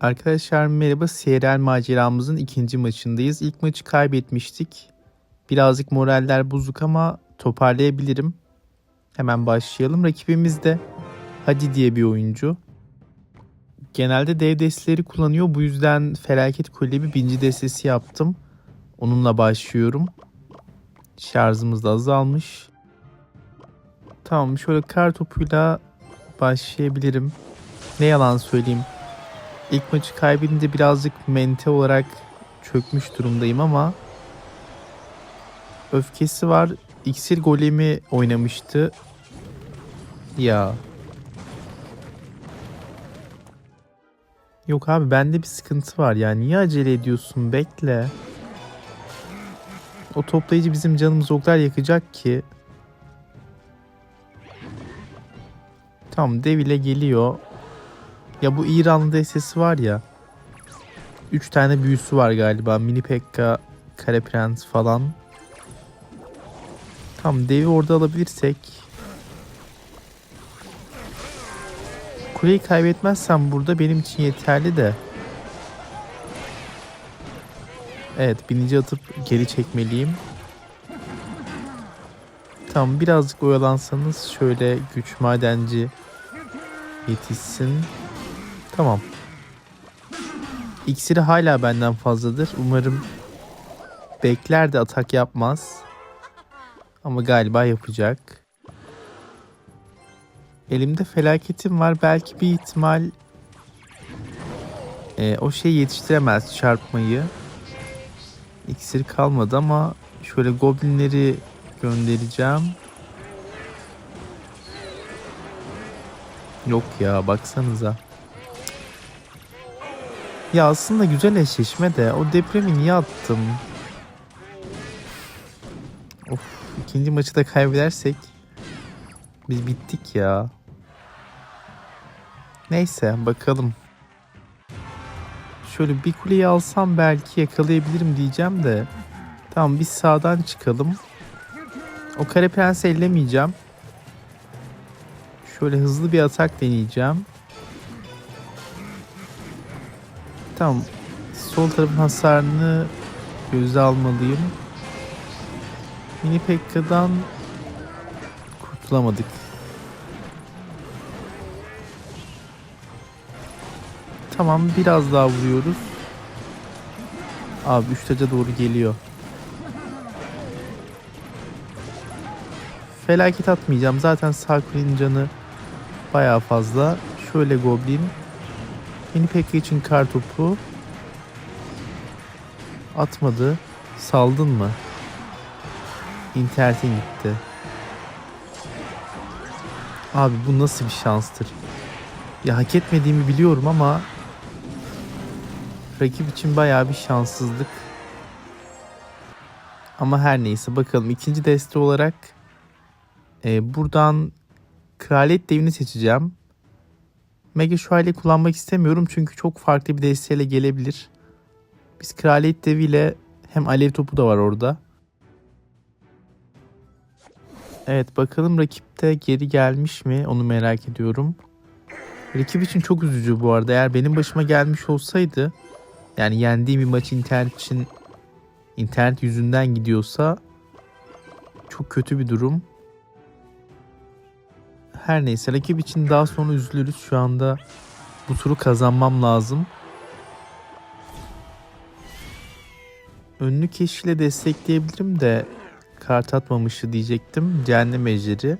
Arkadaşlar merhaba. CRL maceramızın ikinci maçındayız. İlk maçı kaybetmiştik. Birazcık moraller bozuk ama toparlayabilirim. Hemen başlayalım. Rakibimiz de Hadi diye bir oyuncu. Genelde dev desteleri kullanıyor. Bu yüzden felaket kulübü binci destesi yaptım. Onunla başlıyorum. Şarjımız da azalmış. Tamam şöyle kar topuyla başlayabilirim. Ne yalan söyleyeyim. İlk maçı kaybedince birazcık mente olarak çökmüş durumdayım ama öfkesi var. İksir golemi oynamıştı. Ya. Yok abi bende bir sıkıntı var ya. Niye acele ediyorsun? Bekle. O toplayıcı bizim canımızı o kadar yakacak ki. Tamam dev ile geliyor. Ya bu İranlı destesi var ya. 3 tane büyüsü var galiba. Mini Pekka, Kare Prens falan. Tamam devi orada alabilirsek. Kuleyi kaybetmezsem burada benim için yeterli de. Evet binici atıp geri çekmeliyim. Tamam birazcık oyalansanız şöyle güç madenci yetişsin. Tamam. İksiri hala benden fazladır. Umarım bekler de atak yapmaz. Ama galiba yapacak. Elimde felaketim var. Belki bir ihtimal e, o şeyi yetiştiremez çarpmayı. İksir kalmadı ama şöyle goblinleri göndereceğim. Yok ya baksanıza. Ya aslında güzel eşleşme de o depremi niye attım? Of ikinci maçı da kaybedersek biz bittik ya. Neyse bakalım. Şöyle bir kuleyi alsam belki yakalayabilirim diyeceğim de. Tamam biz sağdan çıkalım. O kare prensi ellemeyeceğim. Şöyle hızlı bir atak deneyeceğim. Tamam. Sol tarafın hasarını göze almalıyım. Mini Pekka'dan kurtulamadık. Tamam biraz daha vuruyoruz. Abi üç taca doğru geliyor. Felaket atmayacağım. Zaten sağ kulenin canı bayağı fazla. Şöyle Goblin. Mini Pekka için kar topu. Atmadı. Saldın mı? İnternetin gitti. Abi bu nasıl bir şanstır? Ya hak etmediğimi biliyorum ama rakip için bayağı bir şanssızlık. Ama her neyse bakalım ikinci deste olarak e, buradan kraliyet devini seçeceğim. Mega Şövalye kullanmak istemiyorum çünkü çok farklı bir desteğiyle gelebilir. Biz kraliyet deviyle hem alev topu da var orada. Evet bakalım rakipte geri gelmiş mi onu merak ediyorum. Rakip için çok üzücü bu arada. Eğer benim başıma gelmiş olsaydı yani yendiğim bir maç internet için internet yüzünden gidiyorsa çok kötü bir durum. Her neyse rakip için daha sonra üzülürüz. Şu anda bu turu kazanmam lazım. Önlü keşiyle destekleyebilirim de kart atmamıştı diyecektim. Cehennem ejderi.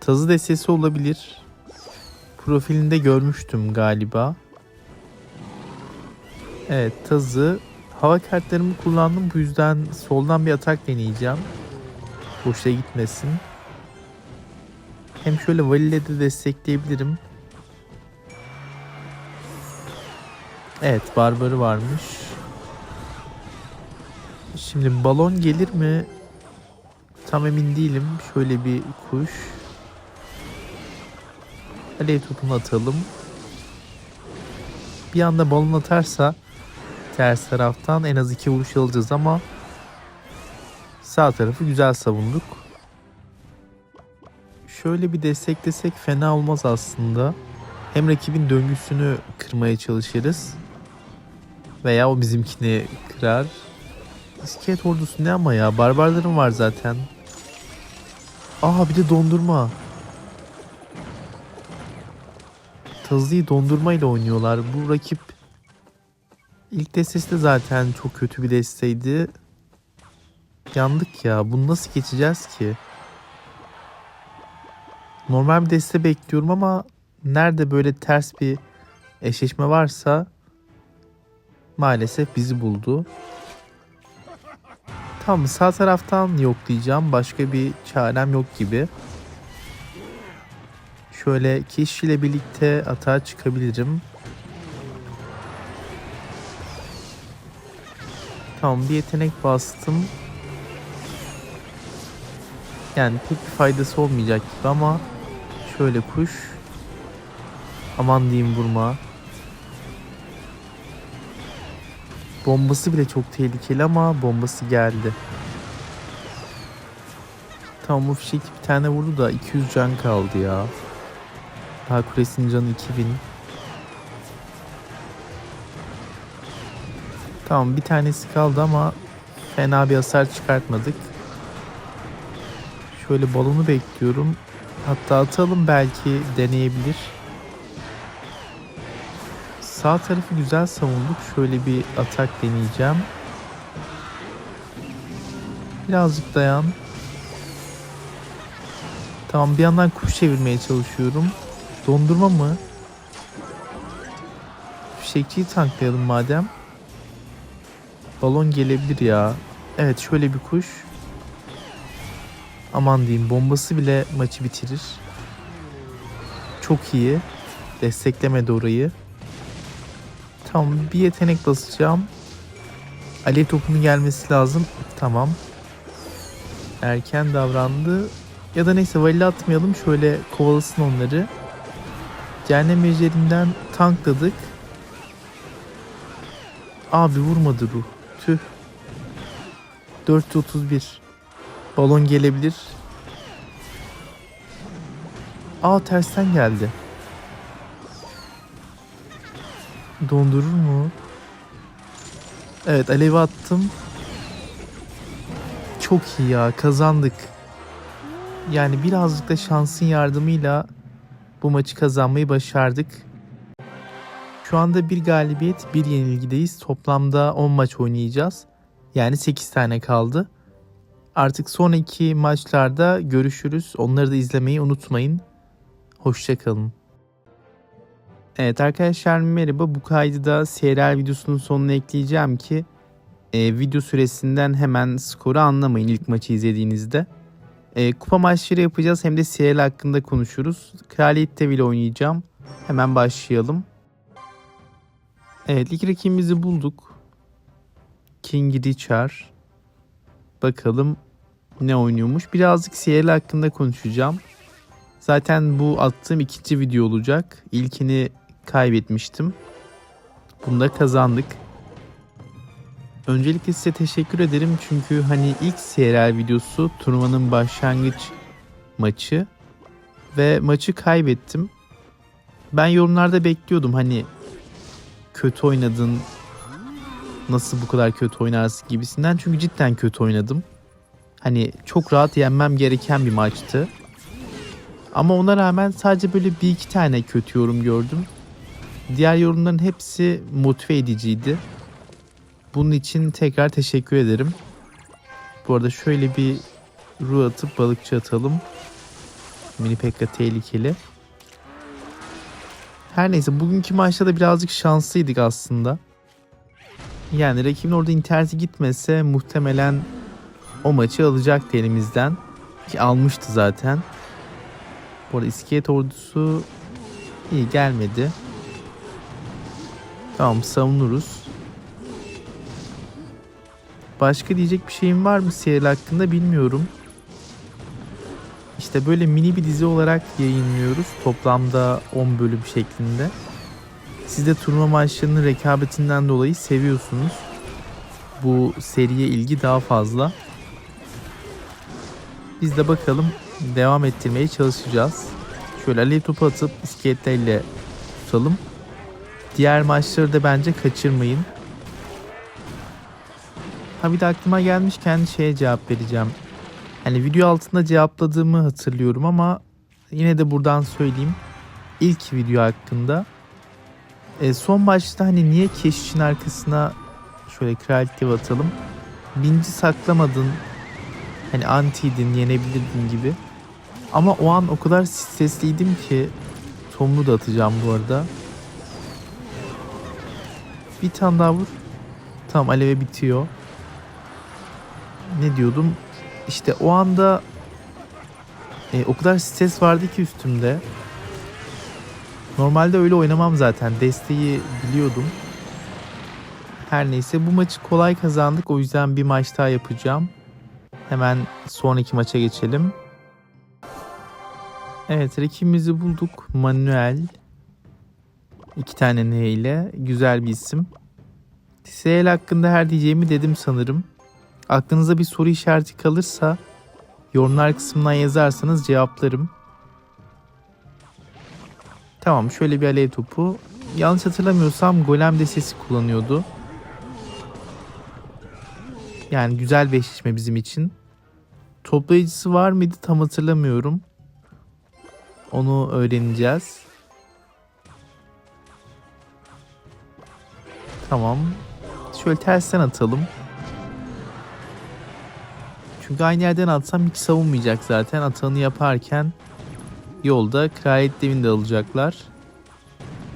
Tazı destesi olabilir. Profilinde görmüştüm galiba. Evet tazı. Hava kartlarımı kullandım. Bu yüzden soldan bir atak deneyeceğim. Boşa gitmesin. Hem şöyle Vali'yle de destekleyebilirim. Evet barbarı varmış. Şimdi balon gelir mi? Tam emin değilim. Şöyle bir kuş. Alev topunu atalım. Bir anda balon atarsa ters taraftan en az iki vuruş alacağız ama sağ tarafı güzel savunduk. Şöyle bir desteklesek fena olmaz aslında. Hem rakibin döngüsünü kırmaya çalışırız. Veya o bizimkini kırar. İskelet ordusu ne ama ya? Barbarlarım var zaten. Aa bir de dondurma. Tazıyı dondurmayla oynuyorlar. Bu rakip ilk destesi de zaten çok kötü bir desteydi. Yandık ya. Bunu nasıl geçeceğiz ki? Normal bir deste bekliyorum ama nerede böyle ters bir eşleşme varsa maalesef bizi buldu. Tamam sağ taraftan yoklayacağım. Başka bir çarem yok gibi. Şöyle kişiyle birlikte atağa çıkabilirim. Tamam bir yetenek bastım. Yani pek bir faydası olmayacak gibi ama şöyle kuş. Aman diyeyim vurma. Bombası bile çok tehlikeli ama bombası geldi. Tamam o fişek bir tane vurdu da 200 can kaldı ya. Daha kulesinin canı 2000. Tamam bir tanesi kaldı ama fena bir hasar çıkartmadık. Şöyle balonu bekliyorum. Hatta atalım belki deneyebilir. Sağ tarafı güzel savunduk. Şöyle bir atak deneyeceğim. Birazcık dayan. Tamam bir yandan kuş çevirmeye çalışıyorum. Dondurma mı? Fişekçiyi tanklayalım madem. Balon gelebilir ya. Evet şöyle bir kuş. Aman diyeyim bombası bile maçı bitirir. Çok iyi. Desteklemedi orayı. Tamam bir yetenek basacağım. Alev topunun gelmesi lazım. Tamam. Erken davrandı. Ya da neyse valile atmayalım. Şöyle kovalasın onları. Cehennem ejderinden tankladık. Abi vurmadı ruh. Tüh. 431. Balon gelebilir. Aa tersten geldi. Dondurur mu? Evet alevi attım. Çok iyi ya kazandık. Yani birazcık da şansın yardımıyla bu maçı kazanmayı başardık. Şu anda bir galibiyet, bir yenilgideyiz. Toplamda 10 maç oynayacağız. Yani 8 tane kaldı. Artık sonraki maçlarda görüşürüz. Onları da izlemeyi unutmayın. Hoşçakalın. Evet arkadaşlar merhaba. Bu kaydı da CRL videosunun sonuna ekleyeceğim ki e, video süresinden hemen skoru anlamayın ilk maçı izlediğinizde. E, kupa maçları yapacağız hem de CRL hakkında konuşuruz. Kraliyet Dev ile oynayacağım. Hemen başlayalım. Evet ilk rakibimizi bulduk. King Richard. Bakalım ne oynuyormuş. Birazcık CRL hakkında konuşacağım. Zaten bu attığım ikinci video olacak. İlkini kaybetmiştim. Bunda kazandık. Öncelikle size teşekkür ederim çünkü hani ilk CRL videosu turnuvanın başlangıç maçı ve maçı kaybettim. Ben yorumlarda bekliyordum hani kötü oynadın nasıl bu kadar kötü oynarsın gibisinden çünkü cidden kötü oynadım. Hani çok rahat yenmem gereken bir maçtı. Ama ona rağmen sadece böyle bir iki tane kötü yorum gördüm. Diğer yorumların hepsi motive ediciydi. Bunun için tekrar teşekkür ederim. Bu arada şöyle bir ruh atıp balıkçı atalım. Mini Pekka tehlikeli. Her neyse bugünkü maçta da birazcık şanslıydık aslında. Yani rakibin orada interneti gitmese muhtemelen o maçı alacaktı elimizden. Ki almıştı zaten. Bu arada iskelet ordusu iyi gelmedi. Tamam savunuruz. Başka diyecek bir şeyim var mı CL hakkında bilmiyorum. İşte böyle mini bir dizi olarak yayınlıyoruz. Toplamda 10 bölüm şeklinde. Siz de turnuva maçlarının rekabetinden dolayı seviyorsunuz. Bu seriye ilgi daha fazla. Biz de bakalım devam ettirmeye çalışacağız. Şöyle alev topu atıp iskeletlerle tutalım. Diğer maçları da bence kaçırmayın. Ha bir de aklıma gelmişken şeye cevap vereceğim. Hani video altında cevapladığımı hatırlıyorum ama yine de buradan söyleyeyim. İlk video hakkında. E, son maçta hani niye keşişin arkasına şöyle kraliçe atalım. Binci saklamadın. Hani antiydin yenebilirdin gibi. Ama o an o kadar stresliydim ki Tom'u da atacağım bu arada. Bir tane daha vur. Tamam aleve bitiyor. Ne diyordum? İşte o anda e, o kadar stres vardı ki üstümde. Normalde öyle oynamam zaten. Desteği biliyordum. Her neyse bu maçı kolay kazandık. O yüzden bir maç daha yapacağım. Hemen sonraki maça geçelim. Evet rakibimizi bulduk. Manuel. İki tane N ile. Güzel bir isim. TSL hakkında her diyeceğimi dedim sanırım. Aklınıza bir soru işareti kalırsa yorumlar kısmından yazarsanız cevaplarım. Tamam şöyle bir alev topu. Yanlış hatırlamıyorsam golem de sesi kullanıyordu. Yani güzel bir eşleşme bizim için. Toplayıcısı var mıydı tam hatırlamıyorum. Onu öğreneceğiz. Tamam. Şöyle tersten atalım. Çünkü aynı yerden atsam hiç savunmayacak zaten. Atanı yaparken yolda kraliyet devini de alacaklar.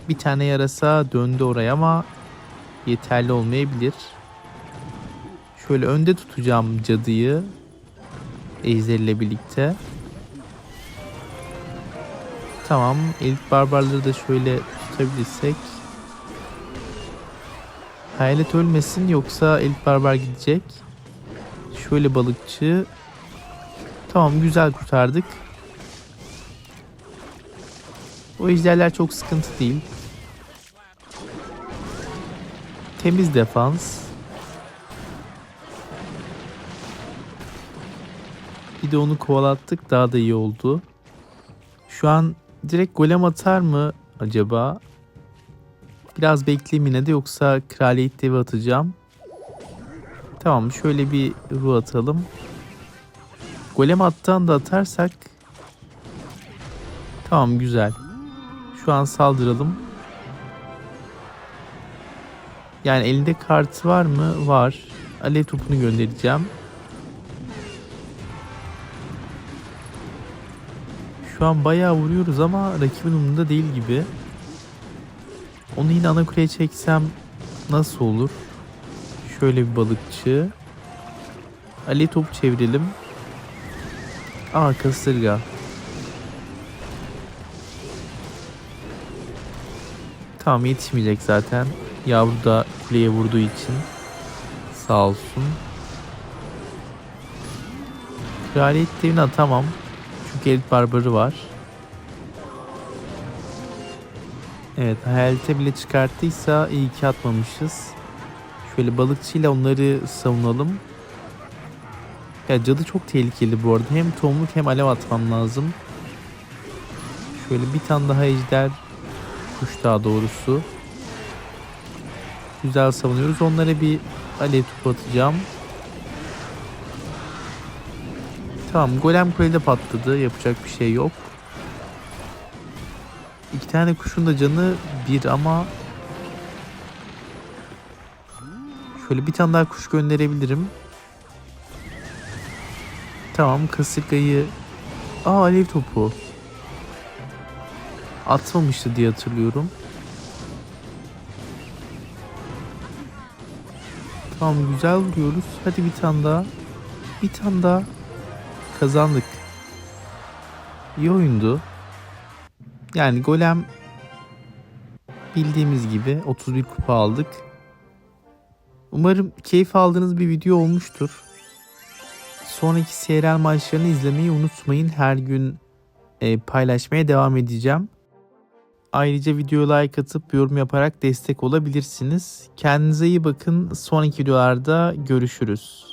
Bir tane yarasa döndü oraya ama yeterli olmayabilir. Şöyle önde tutacağım cadıyı. Ejder ile birlikte. Tamam. Elit barbarları da şöyle tutabilirsek. Hayalet ölmesin yoksa elit barbar gidecek. Şöyle balıkçı. Tamam güzel kurtardık. O ejderler çok sıkıntı değil. Temiz defans. Bir de onu kovalattık daha da iyi oldu. Şu an direkt golem atar mı acaba? Biraz bekleyeyim yine de yoksa kraliyet devi atacağım. Tamam şöyle bir ruh atalım. Golem attan da atarsak Tamam güzel. Şu an saldıralım. Yani elinde kart var mı? Var. Alev topunu göndereceğim. Şu an bayağı vuruyoruz ama rakibin umurunda değil gibi. Onu yine ana kuleye çeksem nasıl olur? Şöyle bir balıkçı. Ali top çevirelim. Aa kasırga. Tamam yetişmeyecek zaten. Yavru da kuleye vurduğu için. Sağ olsun. Kraliyet devini atamam. Elit barbarı var. Evet hayalete bile çıkarttıysa iyi ki atmamışız. Şöyle balıkçıyla onları savunalım. Ya cadı çok tehlikeli bu arada. Hem tohumluk hem alev atmam lazım. Şöyle bir tane daha ejder. Kuş daha doğrusu. Güzel savunuyoruz. Onlara bir alev topu atacağım. Tamam golem kulede patladı. Yapacak bir şey yok. İki tane kuşun da canı bir ama şöyle bir tane daha kuş gönderebilirim. Tamam kasırgayı Aa alev topu. Atmamıştı diye hatırlıyorum. Tamam güzel vuruyoruz. Hadi bir tane daha. Bir tane daha. Kazandık. İyi oyundu. Yani golem bildiğimiz gibi 31 kupa aldık. Umarım keyif aldığınız bir video olmuştur. Sonraki CRL maçlarını izlemeyi unutmayın. Her gün e, paylaşmaya devam edeceğim. Ayrıca videoya like atıp yorum yaparak destek olabilirsiniz. Kendinize iyi bakın. Sonraki videolarda görüşürüz.